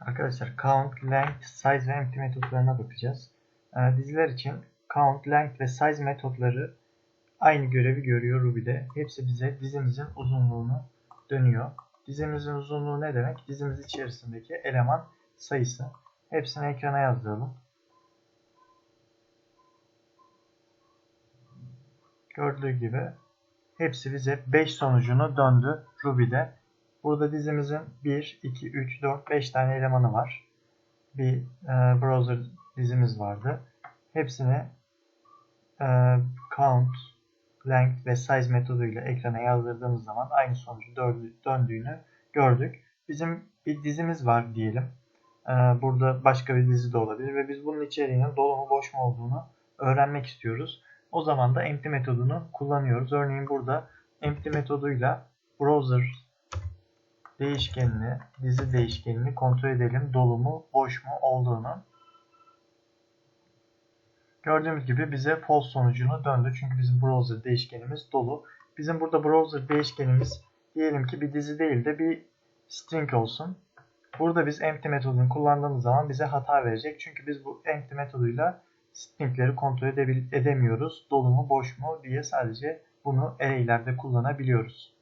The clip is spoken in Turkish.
Arkadaşlar count, length, size ve empty metotlarına bakacağız. Ee, diziler için count, length ve size metotları aynı görevi görüyor Ruby'de. Hepsi bize dizimizin uzunluğunu dönüyor. Dizimizin uzunluğu ne demek? Dizimiz içerisindeki eleman sayısı. Hepsini ekrana yazdıralım. Gördüğü gibi hepsi bize 5 sonucunu döndü Ruby'de. Burada dizimizin 1, 2, 3, 4, 5 tane elemanı var. Bir e, browser dizimiz vardı. Hepsini e, count, length ve size metoduyla ekrana yazdırdığımız zaman aynı sonucu döndüğünü gördük. Bizim bir dizimiz var diyelim. E, burada başka bir dizi de olabilir ve biz bunun içeriğinin dolu mu boş mu olduğunu öğrenmek istiyoruz. O zaman da empty metodunu kullanıyoruz. Örneğin burada empty metoduyla browser değişkenini, dizi değişkenini kontrol edelim. Dolu mu, boş mu olduğunu. Gördüğümüz gibi bize false sonucunu döndü. Çünkü bizim browser değişkenimiz dolu. Bizim burada browser değişkenimiz diyelim ki bir dizi değil de bir string olsun. Burada biz empty metodunu kullandığımız zaman bize hata verecek. Çünkü biz bu empty metoduyla stringleri kontrol edemiyoruz. Dolu mu boş mu diye sadece bunu array'lerde kullanabiliyoruz.